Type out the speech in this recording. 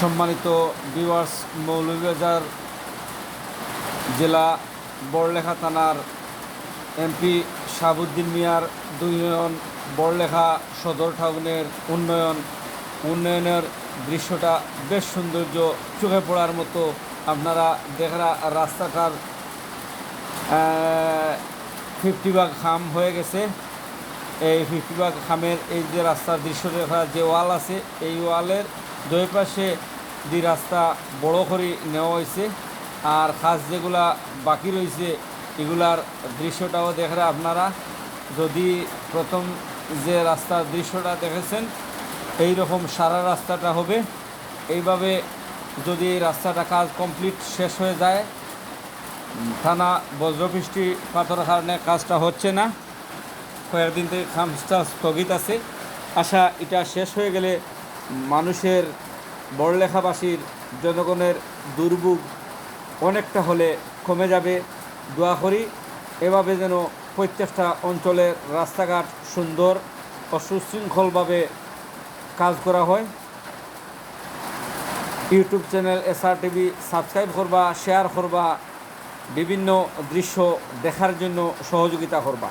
সম্মানিত ভিউয়ার্স মৌলভীবাজার জেলা বড়লেখা থানার এমপি শাহাবুদ্দিন মিয়ার দুই নয়ন বড়লেখা সদর টাউনের উন্নয়ন, উন্নয়নের দৃশ্যটা বেশ সৌন্দর্য চোখে পড়ার মতো। আপনারা দেখা রাস্তাটার ফিফটি ভাগ খাম হয়ে গেছে। এই ফিফটি ভাগ খামের এই যে রাস্তার দৃশ্য দেখা যে ওয়াল আছে, এই ওয়ালের দুই পাশে দি রাস্তা বড় করে নেওয়া হয়েছে। আর খাস যেগুলা বাকি রয়েছে, এগুলার দৃশ্যটাও দেখে আপনারা যদি প্রথম যে রাস্তার দৃশ্যটা দেখেছেন এই রকম সারা রাস্তাটা হবে। এইভাবে যদি এই রাস্তাটা কাজ কমপ্লিট শেষ হয়ে যায়, থানা বজ্রবৃষ্টি পাথর কারণে কাজটা হচ্ছে না। কয়েকদিন থেকে কাজটা স্থগিত আছে। আশা এটা শেষ হয়ে গেলে মানুষের বড়লেখাবাসীর জনগণের দুর্ভোগ অনেকটা হলে কমে যাবে। দোয়া করি এভাবে যেন প্রত্যেকটা অঞ্চলের রাস্তাঘাট সুন্দর ও সুশৃঙ্খলভাবে কাজ করা হয়। YouTube channel SR TV subscribe করবা, শেয়ার করবা, বিভিন্ন দৃশ্য দেখার জন্য সহযোগিতা করবা।